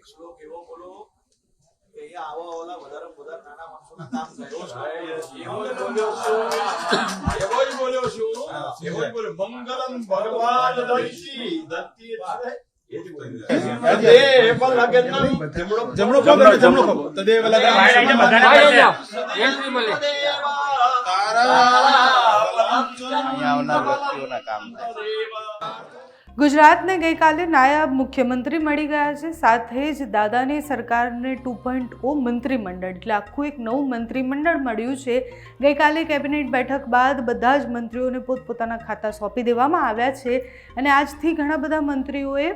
એક શ્લોક એવો બોલો કે અહીંયા આવા ઓલા વધારે વધારે નાના માણસોના કામ થાય એવો જ બોલ્યો છું. એવો જ બોલ્યો મંગલમ ભગવાન દઈશી દત્તી એ જ બોલ્યો. તદેવ લગ્નમ જમણો ખબર જમણો ખભો તદેવ લગન આવનાર વ્યક્તિઓના કામ થાય. ગુજરાતને ગઈકાલે નાયબ મુખ્યમંત્રી મળી ગયા છે. સાથે જ દાદાની સરકારને ટુ પોઈન્ટ ઓ મંત્રીમંડળ, એટલે આખું એક નવું મંત્રીમંડળ મળ્યું છે. ગઈકાલે કેબિનેટ બેઠક બાદ બધા જ મંત્રીઓને પોતપોતાના ખાતા સોંપી દેવામાં આવ્યા છે અને આજથી ઘણા બધા મંત્રીઓએ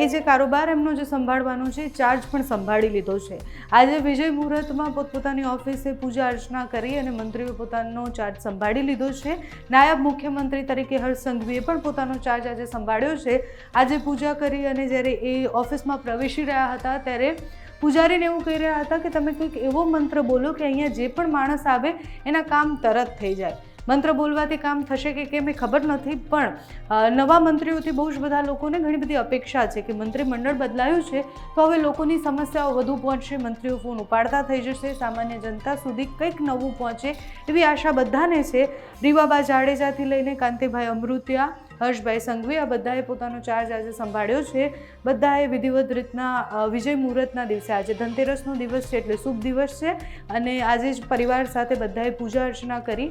એ જે કારોબાર એમનો જે સંભાળવાનો છે ચાર્જ પણ સંભાળી લીધો છે. આજે વિજય મુહૂર્તમાં પોતપોતાની ઓફિસે પૂજા અર્ચના કરી અને મંત્રીઓ પોતાનો ચાર્જ સંભાળી લીધો છે. નાયબ મુખ્યમંત્રી તરીકે હર્ષ સંઘવીએ પણ પોતાનો ચાર્જ આજે સંભાળ્યો છે. આજે પૂજા કરી અને જ્યારે એ ઓફિસમાં પ્રવેશી રહ્યા હતા, ત્યારે પૂજારીને એવું કહી રહ્યા હતા કે તમે કંઈક એવો મંત્ર બોલો કે અહીંયા જે પણ માણસ આવે, એના કામ તરત થઈ જાય. મંત્ર બોલવાથી કામ થશે કે કેમ એ ખબર નથી, પણ નવા મંત્રીઓથી બહુ જ બધા લોકોને ઘણી બધી અપેક્ષા છે કે મંત્રીમંડળ બદલાયું છે, તો હવે લોકોની સમસ્યાઓ વધુ પહોંચશે, મંત્રીઓ ફોન ઉપાડતા થઈ જશે, સામાન્ય જનતા સુધી કંઈક નવું પહોંચે એવી આશા બધાને છે. રીવાબા જાડેજાથી લઈને કાંતિભાઈ અમૃતિયા હર્ષભાઈ સંઘવી આ બધાએ પોતાનો ચાર્જ આજે સંભાળ્યો છે. બધાએ વિધિવત રીતના વિજય મુહૂર્તના દિવસે આજે ધનતેરસનો દિવસ છે એટલે શુભ દિવસ છે. અને આજે જ પરિવાર સાથે બધાએ પૂજા અર્ચના કરી.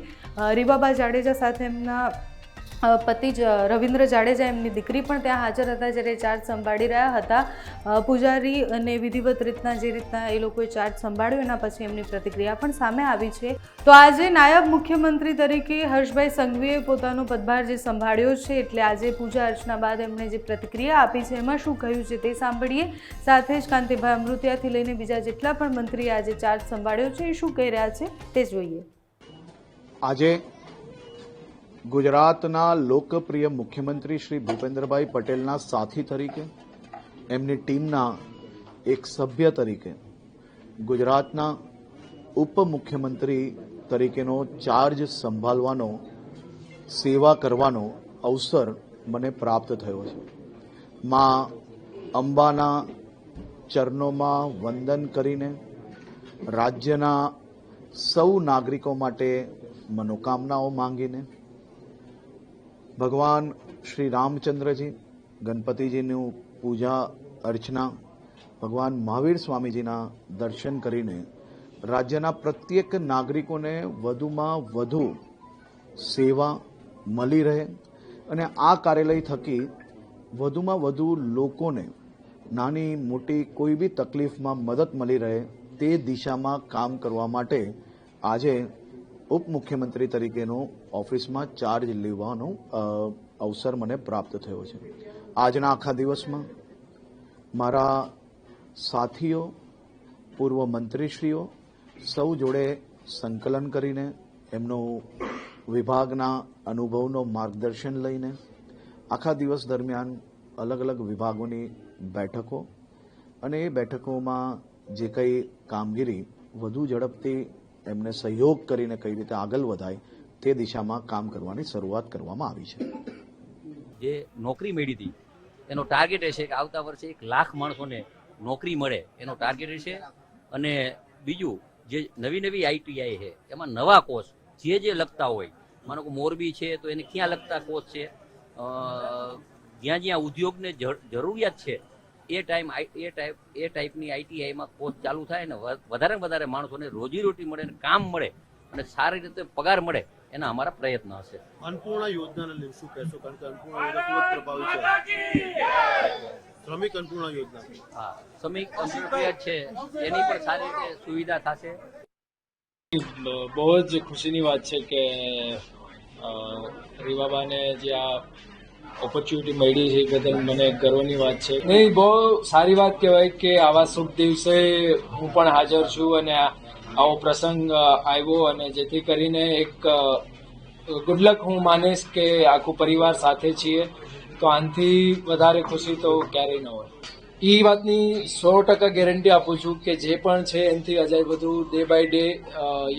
રીવાબા જાડેજા સાથે એમના પતિ જ રવિન્દ્ર જાડેજા એમની દીકરી પણ ત્યાં હાજર હતા, જ્યારે ચાર્જ સંભાળી રહ્યા હતા. પૂજારી અને વિધિવત રીતના જે રીતના એ લોકોએ ચાર્જ સંભાળ્યો, એના પછી એમની પ્રતિક્રિયા પણ સામે આવી છે. તો આજે નાયબ મુખ્યમંત્રી તરીકે હર્ષભાઈ સંઘવીએ પોતાનો પદભાર જે સંભાળ્યો છે, એટલે આજે પૂજા અર્ચના બાદ એમણે જે પ્રતિક્રિયા આપી છે, એમાં શું કહ્યું છે તે સાંભળીએ. સાથે જ કાંતિભાઈ અમૃતિયાથી લઈને બીજા જેટલા પણ મંત્રીએ આજે ચાર્જ સંભાળ્યો છે, એ શું કહી રહ્યા છે તે જોઈએ. આજે ગુજરાતના લોકપ્રિય મુખ્યમંત્રી શ્રી ભૂપેન્દ્રભાઈ પટેલના સાથી તરીકે, એમની ટીમના એક સભ્ય તરીકે, ગુજરાતના ઉપમુખ્યમંત્રી તરીકેનો ચાર્જ સંભાળવાનો, સેવા કરવાનો અવસર મને પ્રાપ્ત થયો છે. માં અંબાના ચરણોમાં વંદન કરીને રાજ્યના સૌ નાગરિકો માટે મનોકામનાઓ માંગીને ભગવાન શ્રી રામચંદ્રજી, ગણપતિજીનું પૂજા, અર્ચના, ભગવાન મહાવીર સ્વામીજીના દર્શન કરીને રાજ્યના પ્રત્યેક નાગરિકોને વધુમાં વધુ સેવા મળી રહે અને આ કાર્યાલય થકી વધુમાં વધુ લોકોને નાની મોટી કોઈ બી તકલીફમાં મદદ મળી રહે તે દિશામાં કામ કરવા માટે આજે ઉપમુખ્યમંત્રી તરીકેનો ઓફિસમાં ચાર્જ લેવાનો અવસર મને પ્રાપ્ત થયો છે. આજના આખા દિવસમાં મારા સાથીઓ, પૂર્વ મંત્રીશ્રીઓ સૌ જોડે સંકલન કરીને, એમનો વિભાગના અનુભવનો માર્ગદર્શન લઈને, આખા દિવસ દરમિયાન અલગ અલગ વિભાગોની બેઠકો અને એ બેઠકોમાં જે કંઈ કામગીરી વધુ ઝડપથી એમને સહયોગ કરીને કઈ રીતે આગળ વધાય તે દિશામાં કામ કરવાની શરૂઆત કરવામાં આવી છે. જે નોકરી મેળવી હતી, એનો ટાર્ગેટ એ છે કે આવતા વર્ષે એક લાખ માણસોને નોકરી મળે એનો ટાર્ગેટ એ છે. અને બીજું, જે નવી નવી આઈટીઆઈ છે, એમાં નવા કોર્સ જે જે લગતા હોય, માનો કે મોરબી છે, તો એને ક્યાં લગતા કોર્સ છે? જ્યાં જ્યાં ઉદ્યોગને જરૂરિયાત છે એ ટાઈમ એ ટાઈપ એ ટાઈપની આઈટીઆઈમાં કોર્સ ચાલુ થાય ને વધારે ને વધારે માણસોને રોજીરોટી મળે ને કામ મળે અને સારી રીતે પગાર મળે એના અમારા પ્રયત્ન હશે. અન્નપૂર્ણા યોજનાને લઈને શું કહેશો? કારણ કે અન્નપૂર્ણા યોજના ખૂબ જ પ્રભાવી છે. શ્રમિક અન્નપૂર્ણા યોજના. હા શ્રમિક અન્નપૂર્ણા છે. એની પણ સારી રીતે સુવિધા થશે. બહુ જ ખુશીની વાત છે કે અ, રીવાબાને જે આ ઓપોર્ચ્યુનિટી મળી છે બદલ મને ગર્વની વાત છે. નહીં, બહુ સારી વાત કહેવાય કે આવા શુભ દિવસે હું પણ હાજર છું અને આવો પ્રસંગ આવ્યો અને જેથી કરીને એક ગુડલક હું માનીશ કે આખું પરિવાર સાથે છીએ. તો આનાથી વધારે ખુશી તો ક્યારેય ન હોય. એ વાતની સો ટકા ગેરંટી આપું છું કે જે પણ છે એનાથી અજાય બધું day by day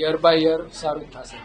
year by year સારું થશે.